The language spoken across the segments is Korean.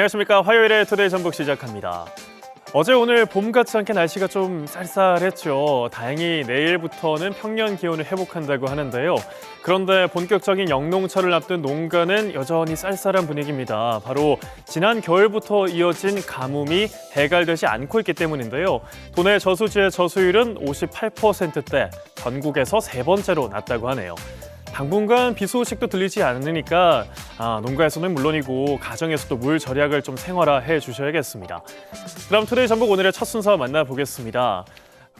안녕하십니까. 화요일에 투데이 전북 시작합니다. 어제 오늘 봄 같지 않게 날씨가 좀 쌀쌀했죠. 다행히 내일부터는 평년 기온을 회복한다고 하는데요. 그런데 본격적인 영농철을 앞둔 농가는 여전히 쌀쌀한 분위기입니다. 바로 지난 겨울부터 이어진 가뭄이 해갈되지 않고 있기 때문인데요. 도내 저수지의 저수율은 58%대 전국에서 세 번째로 낮다고 하네요. 당분간 비 소식도 들리지 않으니까 아, 농가에서는 물론이고 가정에서도 물 절약을 좀 생활화해 주셔야겠습니다. 그럼 투데이 전북 오늘의 첫 순서 만나보겠습니다.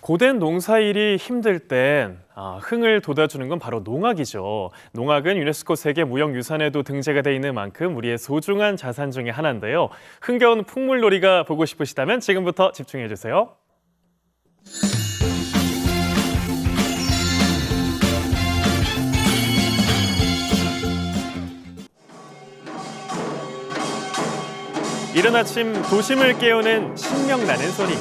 고된 농사일이 힘들 땐 아, 흥을 돋아주는 건 바로 농악이죠. 농악은 유네스코 세계 무형유산에도 등재가 돼 있는 만큼 우리의 소중한 자산 중에 하나인데요. 흥겨운 풍물놀이가 보고 싶으시다면 지금부터 집중해 주세요. 이른 아침 도심을 깨우는 신명나는 소리.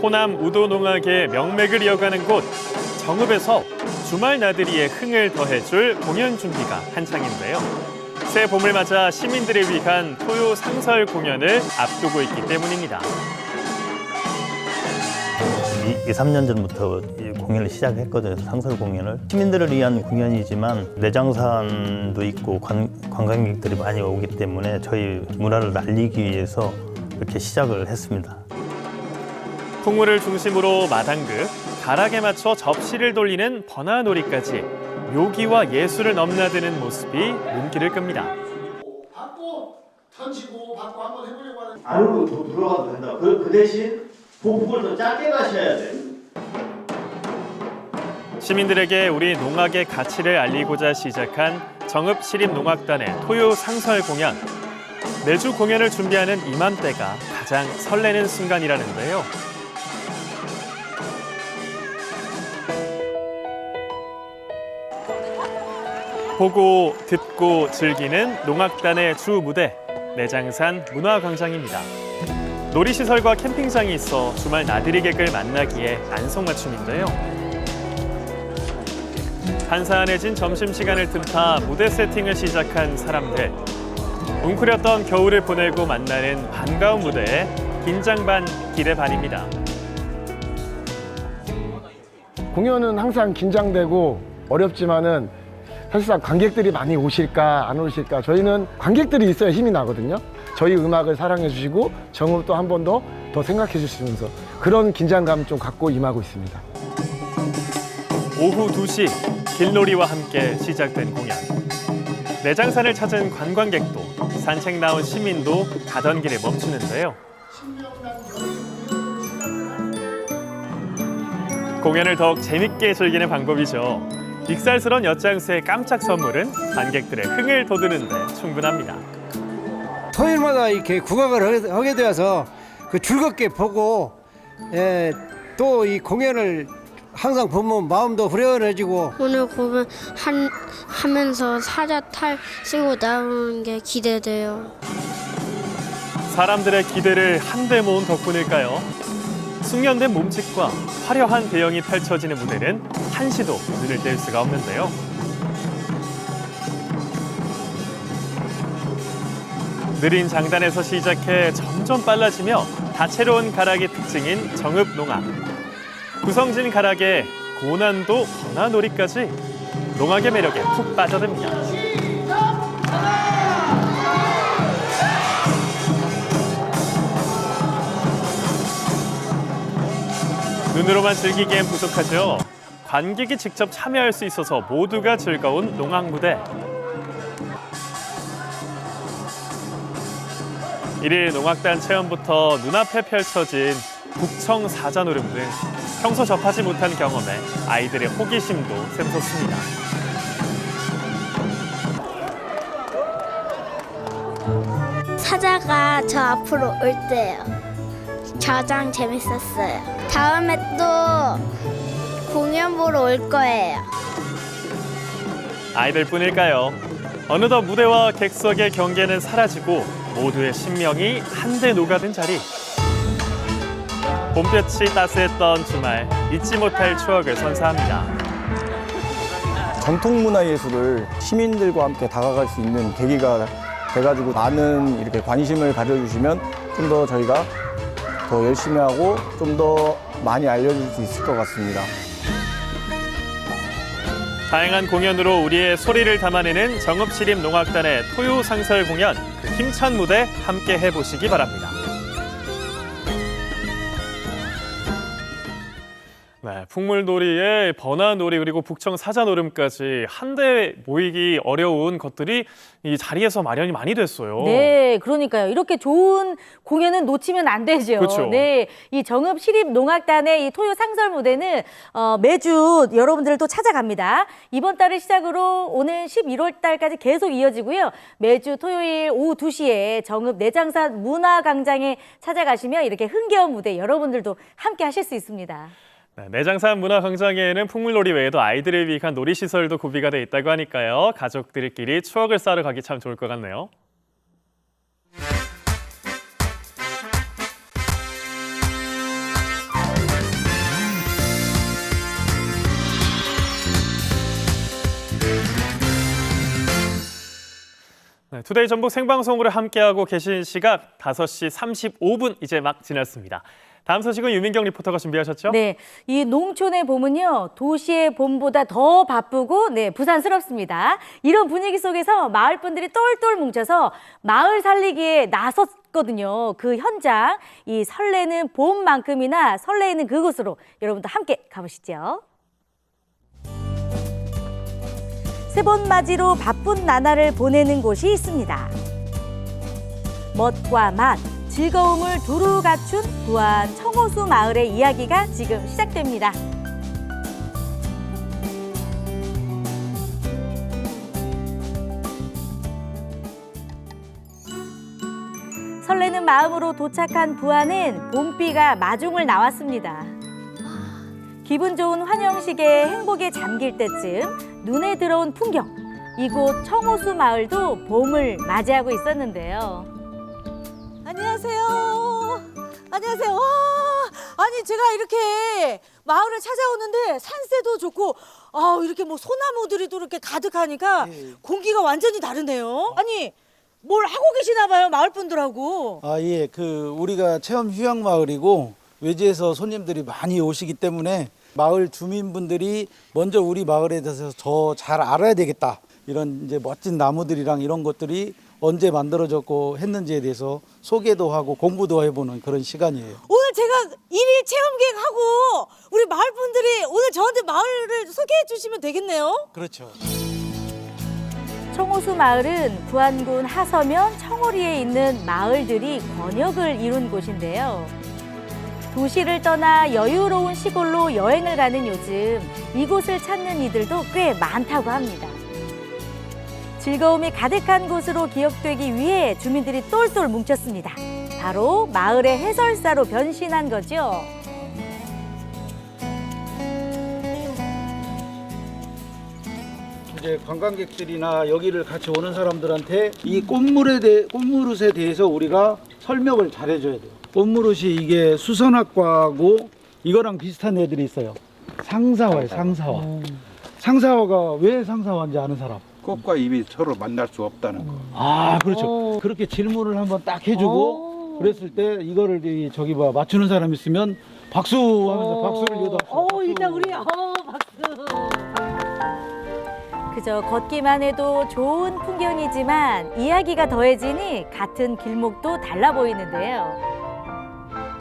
호남 우도 농악의 명맥을 이어가는 곳 정읍에서 주말 나들이의 흥을 더해줄 공연 준비가 한창인데요. 새 봄을 맞아 시민들을 위한 토요 상설 공연을 앞두고 있기 때문입니다. 2, 3년 전부터 이 공연을 시작했거든요. 상설 공연을. 시민들을 위한 공연이지만 내장산도 있고 관, 관광객들이 많이 오기 때문에 저희 문화를 날리기 위해서 이렇게 시작을 했습니다. 풍물을 중심으로 마당극, 가락에 맞춰 접시를 돌리는 번화놀이까지 묘기와 예술을 넘나드는 모습이 눈길을 끕니다. 받고 던지고 받고 한번 해보려고 하는 안으로 더 들어가도 된다. 그, 그 대신 보폭을 더 짧게 가셔야 돼. 시민들에게 우리 농악의 가치를 알리고자 시작한 정읍 시립농악단의 토요 상설 공연. 매주 공연을 준비하는 이맘때가 가장 설레는 순간이라는데요. 보고 듣고 즐기는 농악단의 주 무대 내장산 문화광장입니다. 놀이시설과 캠핑장이 있어 주말 나들이객을 만나기에 안성맞춤인데요. 한산해진 점심시간을 틈타 무대 세팅을 시작한 사람들. 웅크렸던 겨울을 보내고 만나는 반가운 무대에 긴장 반 기대 반입니다. 공연은 항상 긴장되고 어렵지만은 사실상 관객들이 많이 오실까 안 오실까 저희는 관객들이 있어야 힘이 나거든요. 저희 음악을 사랑해 주시고 정읍 도 한 번 더 더 생각해 주시면서 그런 긴장감 좀 갖고 임하고 있습니다. 오후 2시 길놀이와 함께 시작된 공연. 내장산을 찾은 관광객도 산책 나온 시민도 가던 길에 멈추는데요. 공연을 더욱 재밌게 즐기는 방법이죠. 익살스러운 엿장수의 깜짝 선물은 관객들의 흥을 돋우는데 충분합니다. 토요일마다 이렇게 국악을 하게- 되어서 그 즐겁게 보고 예, 또 이 공연을 항상 보면 마음도 후련해지고 오늘 공연 한, 하면서 사자 탈 쓰고 나오는 게 기대돼요. 사람들의 기대를 한데 모은 덕분일까요? 숙련된 몸짓과 화려한 대형이 펼쳐지는 무대는 한시도 눈을 뗄 수가 없는데요. 느린 장단에서 시작해 점점 빨라지며 다채로운 가락이 특징인 정읍 농악. 구성진 가락에 고난도 번화놀이까지 농악의 매력에 푹 빠져듭니다. 눈으로만 즐기기엔 부족하죠. 관객이 직접 참여할 수 있어서 모두가 즐거운 농악 무대. 일일 농악단 체험부터 눈앞에 펼쳐진 북청 사자노름 등 평소 접하지 못한 경험에 아이들의 호기심도 샘솟습니다. 사자가 저 앞으로 올 때요. 가장 재밌었어요. 다음에 또 공연 보러 올 거예요. 아이들뿐일까요? 어느덧 무대와 객석의 경계는 사라지고 모두의 신명이 한데 녹아든 자리. 봄볕이 따스했던 주말 잊지 못할 추억을 선사합니다. 전통 문화 예술을 시민들과 함께 다가갈 수 있는 계기가 돼가지고 많은 이렇게 관심을 가져주시면 좀 더 저희가 더 열심히 하고 좀 더 많이 알려줄 수 있을 것 같습니다. 다양한 공연으로 우리의 소리를 담아내는 정읍시립 농악단의 토요 상설 공연 그 힘찬 무대 함께 해보시기 바랍니다. 네, 풍물놀이에 번화놀이 그리고 북청 사자노름까지 한데 모이기 어려운 것들이 이 자리에서 마련이 많이 됐어요. 네, 그러니까요. 이렇게 좋은 공연은 놓치면 안 되죠. 그렇죠. 네, 이 정읍 시립 농악단의 이 토요 상설 무대는 어, 매주 여러분들을 또 찾아갑니다. 이번 달을 시작으로 오는 11월 달까지 계속 이어지고요. 매주 토요일 오후 2시에 정읍 내장산 문화광장에 찾아가시면 이렇게 흥겨운 무대 여러분들도 함께 하실 수 있습니다. 네, 내장산 문화광장에는 풍물놀이 외에도 아이들을 위한 놀이시설도 구비가 돼 있다고 하니까요. 가족들끼리 추억을 쌓으러 가기 참 좋을 것 같네요. 네, 투데이 전북 생방송으로 함께하고 계신 시각 5시 35분 이제 막 지났습니다. 다음 소식은 유민경 리포터가 준비하셨죠? 네, 이 농촌의 봄은요 도시의 봄보다 더 바쁘고 네 부산스럽습니다. 이런 분위기 속에서 마을 분들이 똘똘 뭉쳐서 마을 살리기에 나섰 거든요. 그 현장 이 설레는 봄만큼이나 설레는 그곳으로 여러분도 함께 가보시죠. 세번 맞이로 바쁜 나날을 보내는 곳이 있습니다. 멋과 맛, 즐거움을 두루 갖춘 부안 청호수 마을의 이야기가 지금 시작됩니다. 설레는 마음으로 도착한 부안은 봄비가 마중을 나왔습니다. 기분 좋은 환영식에 행복에 잠길 때쯤 눈에 들어온 풍경. 이곳 청호수 마을도 봄을 맞이하고 있었는데요. 안녕하세요. 안녕하세요. 와, 아니 제가 이렇게 마을을 찾아오는데 산세도 좋고, 아 이렇게 뭐 소나무들이 또 이렇게 가득하니까 공기가 완전히 다르네요. 아니 뭘 하고 계시나 봐요 마을 분들하고. 아, 예. 그 우리가 체험 휴양 마을이고 외지에서 손님들이 많이 오시기 때문에 마을 주민분들이 먼저 우리 마을에 대해서 더 잘 알아야 되겠다. 이런 이제 멋진 나무들이랑 이런 것들이 언제 만들어졌고 했는지에 대해서 소개도 하고 공부도 해보는 그런 시간이에요. 오늘 제가 일일 체험 계획하고 우리 마을 분들이 오늘 저한테 마을을 소개해 주시면 되겠네요. 그렇죠. 청호수 마을은 부안군 하서면 청오리에 있는 마을들이 권역을 이룬 곳인데요. 도시를 떠나 여유로운 시골로 여행을 가는 요즘 이곳을 찾는 이들도 꽤 많다고 합니다. 즐거움이 가득한 곳으로 기억되기 위해 주민들이 똘똘 뭉쳤습니다. 바로 마을의 해설사로 변신한 거죠. 이제 관광객들이나 여기를 같이 오는 사람들한테 이 꽃물에 대해 꽃무릇에 대해서 우리가 설명을 잘 해줘야 돼요. 꽃무릇이 이게 수선학과하고 이거랑 비슷한 애들이 있어요. 상사화예요, 상사화. 상사화가 왜 상사화인지 아는 사람? 꽃과 잎이 서로 만날 수 없다는 거. 아, 그렇죠. 그렇게 질문을 한번 딱 해주고 그랬을 때 이거를 이 저기 봐 맞추는 사람 있으면 박수 하면서 박수를 요도하죠. 어 일단 우리 어 박수. 그저 걷기만 해도 좋은 풍경이지만 이야기가 더해지니 같은 길목도 달라 보이는데요.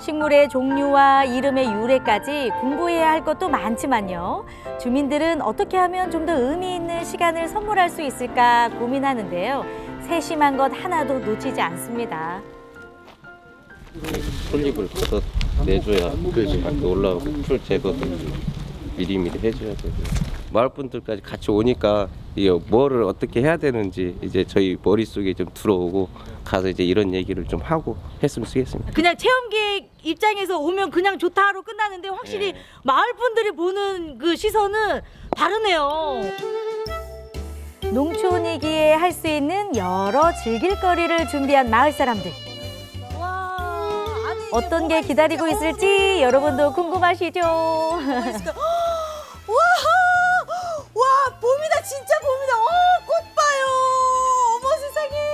식물의 종류와 이름의 유래까지 공부해야 할 것도 많지만요. 주민들은 어떻게 하면 좀 더 의미 있는 시간을 선물할 수 있을까 고민하는데요. 세심한 것 하나도 놓치지 않습니다. 솔잎을 걷어 내줘야 밖에 올라오고 풀 제거도 미리미리 해줘야 되고 마을 분들까지 같이 오니까 이 뭐를 어떻게 해야 되는지 이제 저희 머릿속에 좀 들어오고 가서 이제 이런 얘기를 좀 하고 했으면 쓰겠습니다. 그냥 체험 계획 입장에서 오면 그냥 좋다로 끝나는데 확실히 네. 마을 분들이 보는 그 시선은 다르네요. 농촌이기에 할 수 있는 여러 즐길거리를 준비한 마을 사람들. 와, 아니 이게 어떤 게 기다리고 있을지- 있을지 여러분도 궁금하시죠? 와, 와 봄이다 진짜 봄이다. 어, 꽃 봐요. 어머 세상에.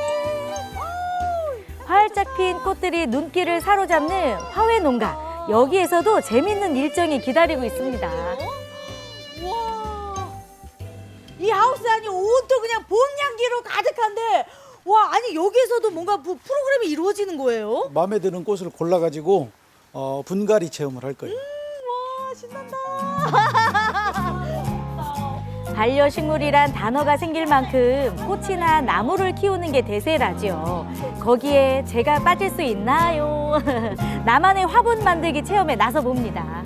시민들이 눈길을 사로잡는 화훼 농가. 여기에서도 재밌는 일정이 기다리고 있습니다. 와. 이 하우스 안이 온통 그냥 봄 향기로 가득한데 와 아니 여기에서도 뭔가 뭐 프로그램이 이루어지는 거예요? 마음에 드는 꽃을 골라가지고 어, 분갈이 체험을 할 거예요. 와 신난다. 반려식물이란 단어가 생길 만큼 꽃이나 나무를 키우는 게 대세라지요. 거기에 제가 빠질 수 있나요? 나만의 화분 만들기 체험에 나서 봅니다.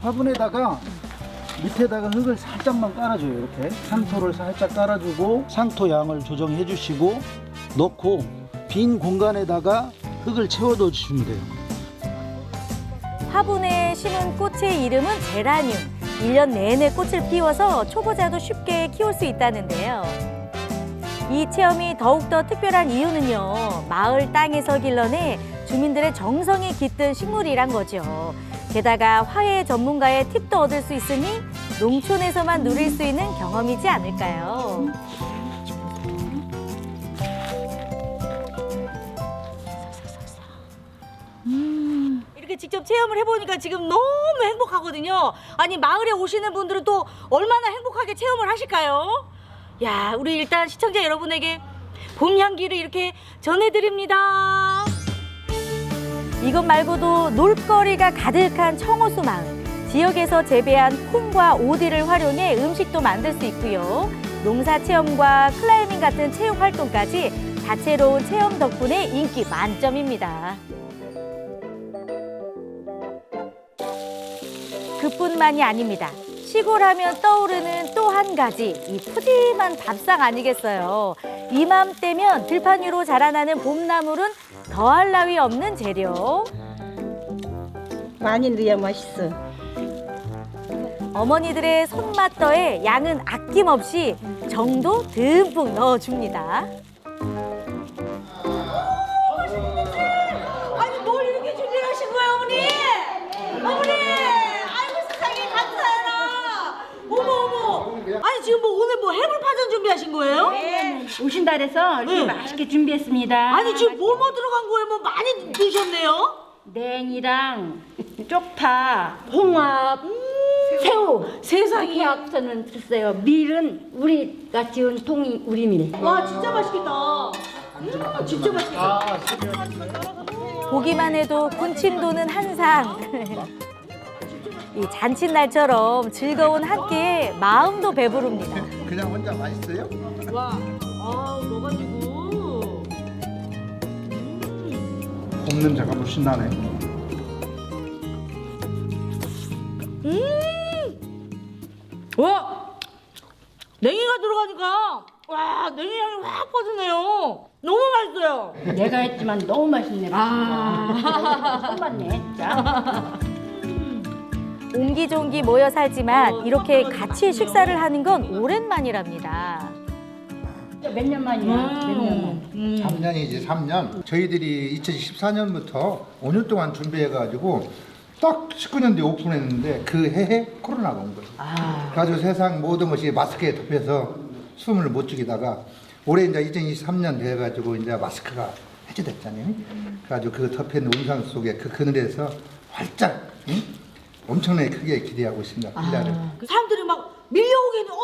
화분에다가 밑에다가 흙을 살짝만 깔아줘요. 이렇게 상토를 살짝 깔아주고 상토 양을 조정해 주시고 넣고 빈 공간에다가 흙을 채워넣어 주시면 돼요. 화분에 심은 꽃의 이름은 제라늄. 일년 내내 꽃을 피워서 초보자도 쉽게 키울 수 있다는데요. 이 체험이 더욱더 특별한 이유는요. 마을 땅에서 길러내 주민들의 정성이 깃든 식물이란 거죠. 게다가 화훼 전문가의 팁도 얻을 수 있으니 농촌에서만 누릴 수 있는 경험이지 않을까요? 직접 체험을 해보니까 지금 너무 행복하거든요. 아니 마을에 오시는 분들은 또 얼마나 행복하게 체험을 하실까요? 야 우리 일단 시청자 여러분에게 봄 향기를 이렇게 전해드립니다. 이것 말고도 놀거리가 가득한 청호수 마을. 지역에서 재배한 콩과 오디를 활용해 음식도 만들 수 있고요. 농사 체험과 클라이밍 같은 체육 활동까지 다채로운 체험 덕분에 인기 만점입니다. 그뿐만이 아닙니다. 시골 하면 떠오르는 또 한 가지 이 푸짐한 밥상 아니겠어요. 이맘때면 들판 위로 자라나는 봄나물은 더할 나위 없는 재료. 많이 넣어야 맛있어. 어머니들의 손맛 더에 양은 아낌없이 정도 듬뿍 넣어줍니다. 준비하신 거예요? 네, 오신다 그래서 이렇게 네. 맛있게 준비했습니다. 아니 지금 뭐 뭐 들어간 거예요? 뭐 많이 드셨네요? 냉이랑 쪽파, 홍합, 새우. 세상에 합쳐는 드렸어요. 밀은 우리가 지은 통이 우리 밀. 와 진짜 맛있겠다. 음, 진짜 맛있겠다. 보기만 해도 군침 도는 한상. 이 잔칫날처럼 즐거운 한 끼에 마음도 배부릅니다. 그냥 혼자 맛있어요? 와, 아 넣어가지고. 봄 냄새가 물씬 나네. 와, 냉이가 들어가니까 와 냉이 향이 확 퍼지네요. 너무 맛있어요. 내가 했지만 너무 맛있네. 아. 손맛네 진짜. 옹기종기 모여 살지만 이렇게 같이 식사를 하는 건 오랜만이랍니다. 몇 년 만이야? 몇년 만. 3년이지 3년. 저희들이 2014년부터 5년 동안 준비해가지고 딱 19년 뒤에 오픈했는데 그 해에 코로나가 온 거예요. 그래가지고 세상 모든 것이 마스크에 덮여서 숨을 못 죽이다가 올해 이제 2023년 돼가지고 이제 마스크가 해제됐잖아요. 그래가지고 그 덮인 운상 속에 그 그늘에서 활짝 응? 엄청나게 크게 기대하고 있습니다. 빌라를. 그 사람들이 막 밀려오긴 어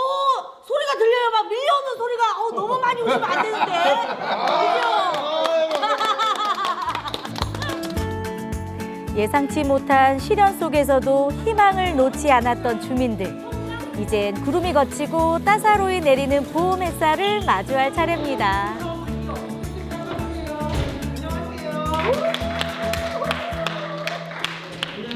소리가 들려요. 막 밀려오는 소리가 어 너무 많이 오시면 안 되는데. 예상치 못한 시련 속에서도 희망을 놓지 않았던 주민들. 이젠 구름이 걷히고 따사로이 내리는 봄 햇살을 마주할 차례입니다.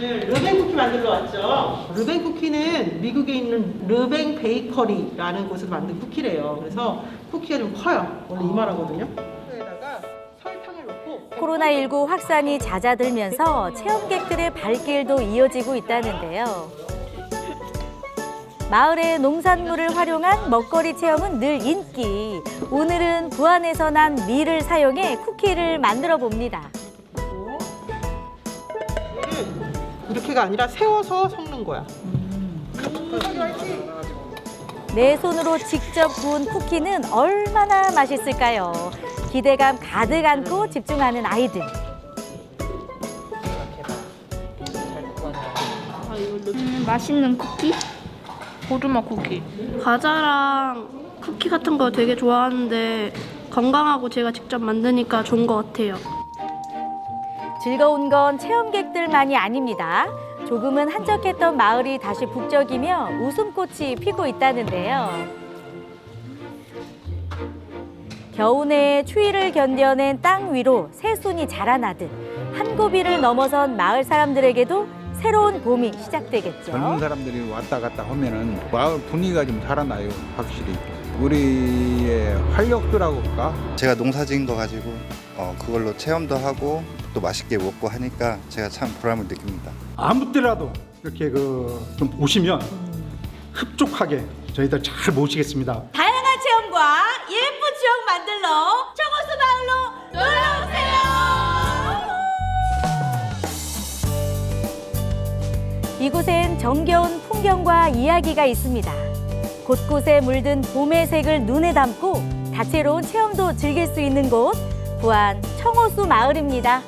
르뱅 쿠키 만들러 왔죠. 르뱅 쿠키는 미국에 있는 르뱅 베이커리라는 곳에서 만든 쿠키래요. 그래서 쿠키가 좀 커요. 원래 이만하거든요. 에다가 설탕을 넣고 코로나19 확산이 잦아들면서 체험객들의 발길도 이어지고 있다는데요. 마을의 농산물을 활용한 먹거리 체험은 늘 인기. 오늘은 부안에서 난 밀을 사용해 쿠키를 만들어 봅니다. 이렇게가 아니라 세워서 섞는 거야. 내 손으로 직접 구운 쿠키는 얼마나 맛있을까요? 기대감 가득 안고 집중하는 아이들. 음, 맛있는 쿠키? 고르마 쿠키. 과자랑 쿠키 같은 거 되게 좋아하는데 건강하고 제가 직접 만드니까 좋은 것 같아요. 즐거운 건 체험객들만이 아닙니다. 조금은 한적했던 마을이 다시 북적이며 웃음꽃이 피고 있다는데요. 겨우내 추위를 견뎌낸 땅 위로 새순이 자라나듯 한 고비를 넘어선 마을 사람들에게도 새로운 봄이 시작되겠죠. 젊은 사람들이 왔다 갔다 하면은 마을 분위기가 좀 살아나요, 확실히. 우리의 활력도라고 할까? 제가 농사지은 거 가지고 어, 그걸로 체험도 하고 또 맛있게 먹고 하니까 제가 참 보람을 느낍니다. 아무 때라도 이렇게 그좀 오시면 흡족하게 저희들 잘 모시겠습니다. 다양한 체험과 예쁜 추억 만들러 청호수 마을로 놀러 오세요. 이곳엔 정겨운 풍경과 이야기가 있습니다. 곳곳에 물든 봄의 색을 눈에 담고 다채로운 체험도 즐길 수 있는 곳 부안 청호수 마을입니다.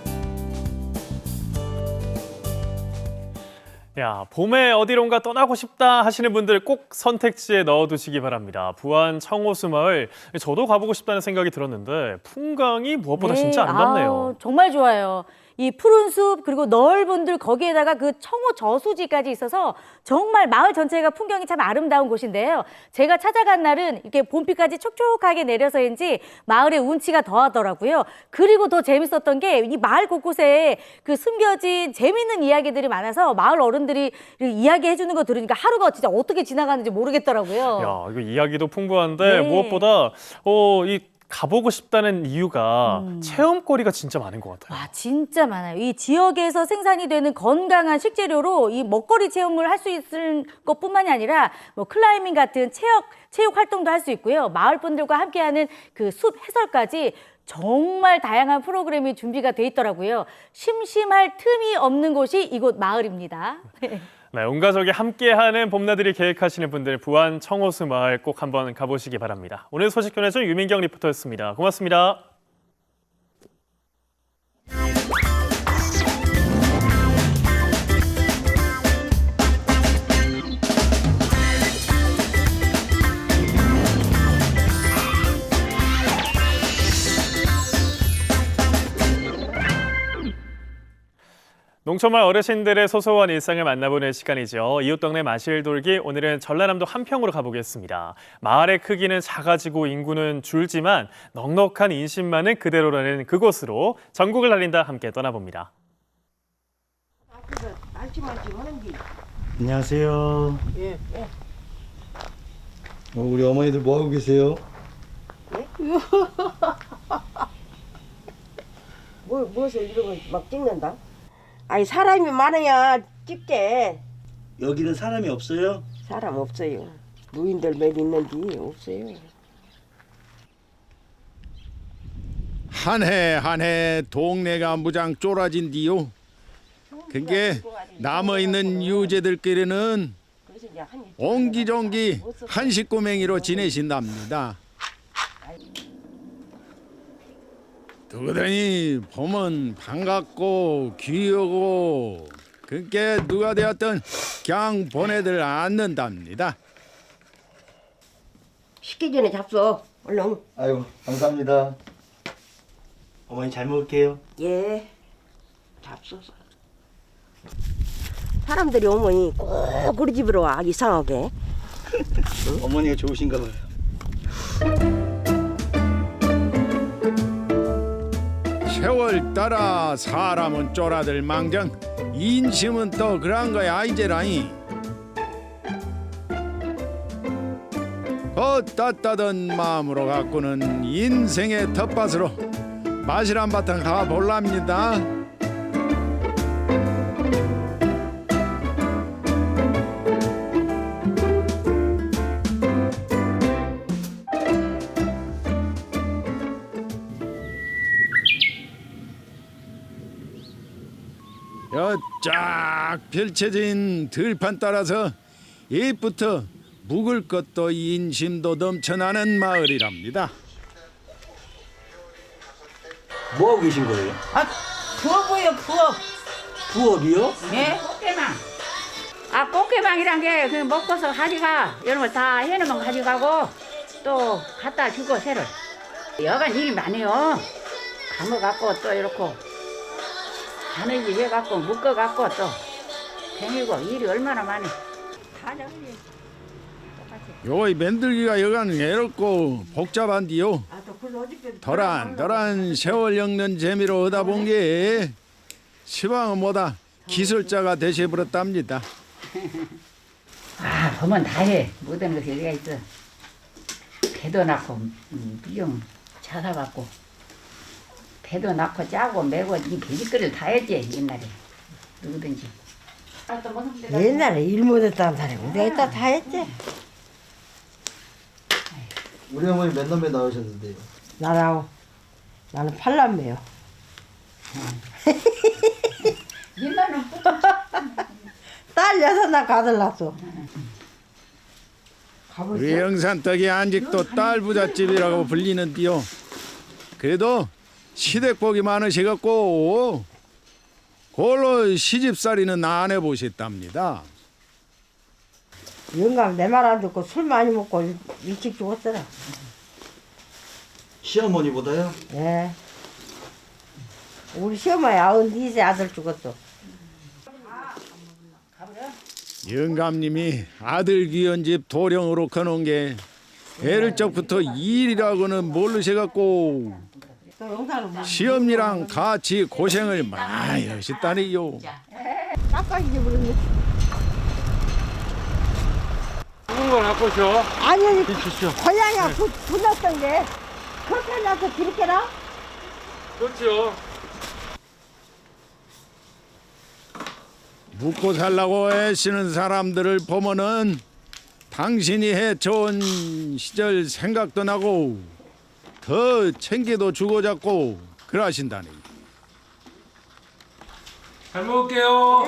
야, 봄에 어디론가 떠나고 싶다 하시는 분들 꼭 선택지에 넣어두시기 바랍니다. 부안 청호수 마을 저도 가보고 싶다는 생각이 들었는데 풍광이 무엇보다 네, 진짜 아름답네요. 아우, 정말 좋아요. 이 푸른 숲 그리고 넓은 들 거기에다가 그 청호 저수지까지 있어서 정말 마을 전체가 풍경이 참 아름다운 곳인데요. 제가 찾아간 날은 이렇게 봄비까지 촉촉하게 내려서인지 마을의 운치가 더하더라고요. 그리고 더 재밌었던 게 이 마을 곳곳에 그 숨겨진 재밌는 이야기들이 많아서 마을 어른들이 이야기해 주는 거 들으니까 하루가 진짜 어떻게 지나가는지 모르겠더라고요. 야, 이거 이야기도 풍부한데 네. 무엇보다 어, 이 가보고 싶다는 이유가 음. 체험거리가 진짜 많은 것 같아요. 와, 진짜 많아요. 이 지역에서 생산이 되는 건강한 식재료로 이 먹거리 체험을 할 수 있을 것뿐만이 아니라 뭐 클라이밍 같은 체육 체육 활동도 할 수 있고요. 마을 분들과 함께하는 그 숲 해설까지 정말 다양한 프로그램이 준비가 돼 있더라고요. 심심할 틈이 없는 곳이 이곳 마을입니다. 네, 온 가족이 함께하는 봄나들이 계획하시는 분들 부안 청호수 마을 꼭 한번 가보시기 바랍니다. 오늘 소식 전해준 유민경 리포터였습니다. 고맙습니다. 농촌마을 어르신들의 소소한 일상을 만나보는 시간이죠. 이웃 동네 마실 돌기 오늘은 전라남도 한평으로 가보겠습니다. 마을의 크기는 작아지고 인구는 줄지만 넉넉한 인심만은 그대로라는 그곳으로 전국을 달린다 함께 떠나봅니다. 안녕하세요. 예, 어, 우리 어머니들 뭐 하고 계세요? 뭐, 무엇을 이러고 막 찍는다? 아니 사람이 많아야 찍게 여기는 사람이 없어요? 사람 없어요 노인들 몇 있는지 없어요 한 해 한 해 동네가 무장 쫄아진 뒤요. 그게 남아 있는 유재들끼리는 그래서 이제 한 옹기종기 한식구맹이로 지내신답니다. 누구더니 봄은 반갑고 귀여고 그게 누가 되었든 그냥 보내들 않는답니다. 식기 전에 잡숴 얼른 아유 감사합니다. 어머니 잘 먹을게요. 예 잡숴서 사람들이 오면 꼭 우리 집으로 와 이상하게 어머니가 좋으신가 봐요. 세월 따라 사람은 쫄아들 망정 인심은 또 그런 거야 이제라니. 어따따던 마음으로 가꾸는 인생의 텃밭으로 마실 한바탕 가볼랍니다 쫙 펼쳐진 들판 따라서 옛부터 묵을 것도 인심도 넘쳐나는 마을이랍니다. 뭐 하고 계신 거예요? 아, 부업이요, 부업. 부업이요? 예? 꽃게망. 아, 꽃게망이란 게 그 먹고서. 이런 걸다 해놓으면 가져가고 또 갖다 주고 새를. 여간 일이 많아요. 감아갖고 또 이렇게 바느질 해갖고 묶어갖고 또 댕기고 일이 얼마나 많이. 다 저기. 요이 만들기가 여간 애롭고 복잡한디요. 아, 또 그걸 어저께 세월 엮는 재미로 얻어 본게 시방은 뭐다 기술자가 되셔 버렸답니다. 아, 보면 다 해. 모든 것이 여기가 있어. 배도 낳고, 음, 비용 찾아갖고. 배도 낳고 짜고 매고 이 배짓거리를 다 했지, 옛날에. 누구든지. 데가 옛날에 일 못했다는 사람이 내가 이따 다 했지. 우리 어머니 몇 남매 나오셨는데요? 나라고 나는 팔남매요. 옛날은 딸 여섯 낳고 아들 낳았어. 우리 영산떡이 아직도 딸 부잣집이라고 불리는디요. 그래도 시댁복이 많으시겠고 그걸로 시집살이는 안 해보셨답니다. 영감 내 말 안 듣고 술 많이 먹고 일- 일찍 죽었더라. 시어머니보다요? 예. 우리 시어머니 아흔 세 아들 죽었어. 영감님이 아들 귀한 집 도령으로 커놓은 게 애를 적부터 일이라고는 모르셔갖고 또 영상을 못. 시엄니랑 같이 고생을 많이 하셨다니요. 깜빡이게 부르네. 누군 걸 갖고 오셔. 아니 아니 주시오. 고양이가 부, 불렀던 게 그렇게 나서 드릴게라. 그렇지요. 묵고 살라고 애쓰는 사람들을 보면은 당신이 해쳐온 시절 생각도 나고 더 챙겨도 주고 잡고 그러신다니. 잘 먹을게요.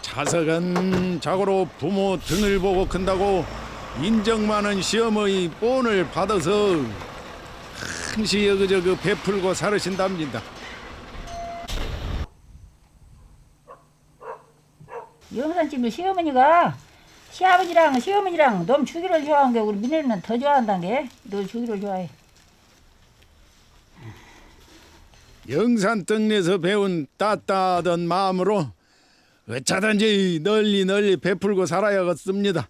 자석은 자고로 부모 등을 보고 큰다고 인정 많은 시어머니 본을 받아서 항시 여그저그 베풀고 살으신답니다. 영산집에 시어머니가 시아버지랑 시어머니랑 너무 주기를 좋아한 게 우리 민혜는 더 좋아한다는 게. 너 주기를 좋아해. 영산 떡내에서 배운 따뜻하던 마음으로 어쩌든지 널리 널리 베풀고 살아야겠습니다.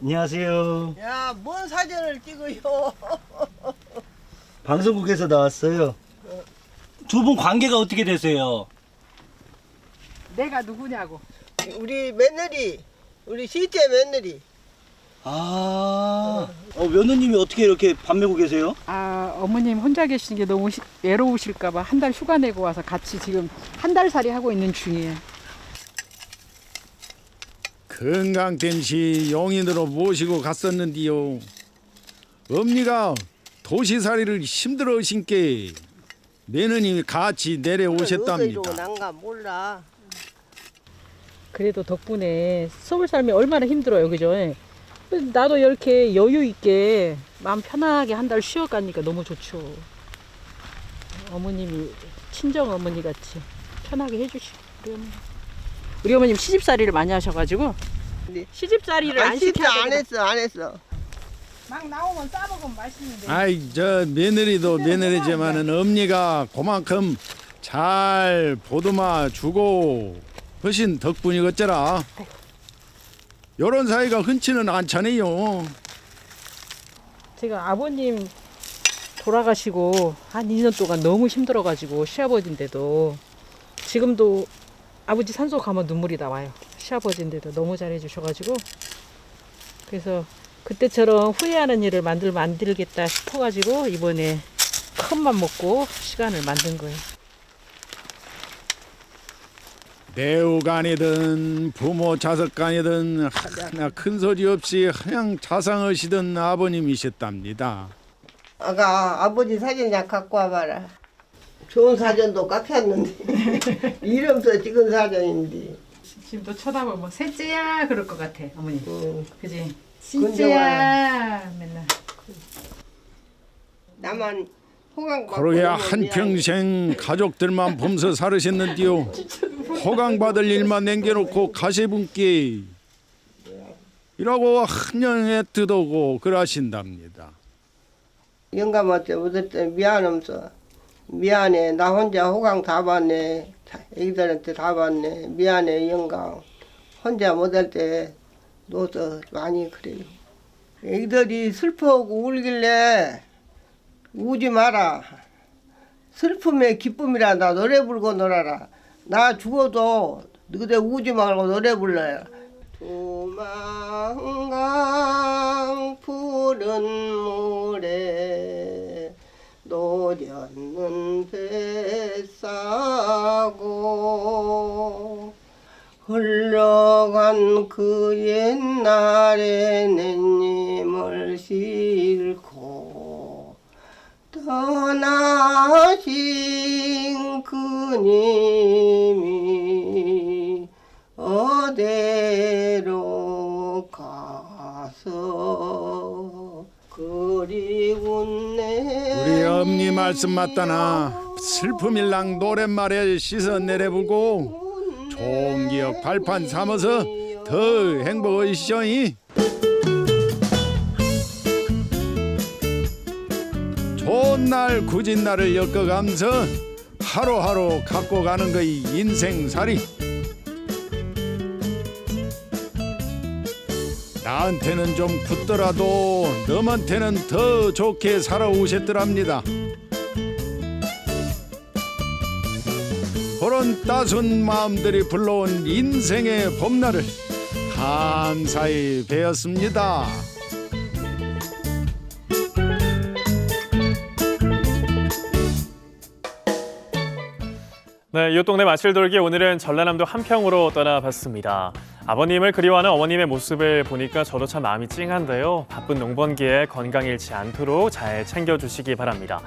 안녕하세요. 야, 뭔 사진을 찍어요? 방송국에서 나왔어요. 두 분 관계가 어떻게 되세요? 내가 누구냐고. 우리 며느리, 우리 시째 며느리. 아, 어, 며느님이 어떻게 이렇게 밥 메고 계세요? 아 어머님 혼자 계시는 게 너무 시- 외로우실까봐 한 달 휴가 내고 와서 같이 지금 한 달 살이 하고 있는 중이에요. 건강된 시 용인으로 모시고 갔었는디요. 엄니가 도시살이를 힘들어 하신 게 며느님이 같이 내려오셨답니다. 난가 몰라. 그래도 덕분에 서울 삶이 얼마나 힘들어요, 그죠? 나도 이렇게 여유 있게 마음 편하게 한 달 쉬어 가니까 너무 좋죠. 어머님이 친정 어머니 같이 편하게 해주시고 우리 어머님 시집살이를 많이 하셔가지고 시집살이를 안 시켜 안 했어, 안 했어. 막 나오면 싸먹으면 맛있는데. 아이 저 며느리도 며느리지만은 엄니가 그만큼 잘 보듬어 주고 하신 덕분이겠더라. 요런 사이가 흔치는 않잖아요. 제가 아버님 돌아가시고 한 2년 동안 너무 힘들어가지고 시아버지인데도 지금도 아버지 산소 가면 눈물이 나와요. 시아버지인데도 너무 잘해주셔가지고 그래서 그때처럼 후회하는 일을 만들 만들겠다 싶어가지고 이번에 큰맘 먹고 시간을 만든 거예요. 내우간이든 부모 자석간이든 하나 큰 소리 없이 그냥 자상하시던 아버님이셨답니다. 아가 아버지 사진이나 갖고 와봐라. 좋은 사진도 깎였는데 이름 써 찍은 사진인데 지금 또 쳐다보면 셋째야 그럴 것 같아 어머니. 그지? 진짜야 맨날. 나만 호강 그러게 한평생 가족들만 범서 살으셨는데요. 호강 받을 일만 남겨놓고 가세분께 이라고 한영에 뜯어고 그러신답니다. 영감한테 때 미안하면서. 미안해. 나 혼자 호강 다 받네. 애기들한테 다 받네. 미안해 영감. 혼자 못할 때 노서 많이 그래요. 애기들이 슬퍼하고 울길래 우지 마라. 슬픔의 기쁨이라 나 노래 부르고 놀아라. 나 죽어도 너희들 우지 말고 노래 불러요 두만강 푸른 모래 노렸는 뱃사고 흘러간 그 옛날에 내님을 싣고 떠나신 그님이 어디로 가서 그리운 내 우리 엄니 말씀 맞다나 슬픔일랑 노랫말에 씻어 내려불고 기억 발판 삼아서 더 행복하시죠이 좋은 날 굳은 날을 엮어가면서 하루하루 갖고 가는 거이 인생살이 나한테는 좀 굳더라도 너한테는 더 좋게 살아오셨더랍니다. 그런 따순 마음들이 불러온 인생의 봄날을 감사히 배웠습니다. 네, 이웃 동네 마실 돌기 오늘은 전라남도 한평으로 떠나봤습니다. 아버님을 그리워하는 어머님의 모습을 보니까 저도 참 마음이 찡한데요. 바쁜 농번기에 건강 잃지 않도록 잘 챙겨주시기 바랍니다.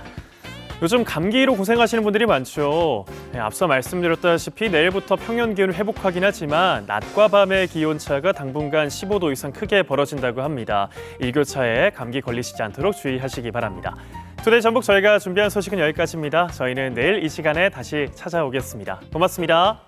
요즘 감기로 고생하시는 분들이 많죠. 네, 앞서 말씀드렸다시피 내일부터 평년 기온을 회복하긴 하지만 낮과 밤의 기온차가 당분간 15도 이상 크게 벌어진다고 합니다. 일교차에 감기 걸리시지 않도록 주의하시기 바랍니다. 투데이 전북 저희가 준비한 소식은 여기까지입니다. 저희는 내일 이 시간에 다시 찾아오겠습니다. 고맙습니다.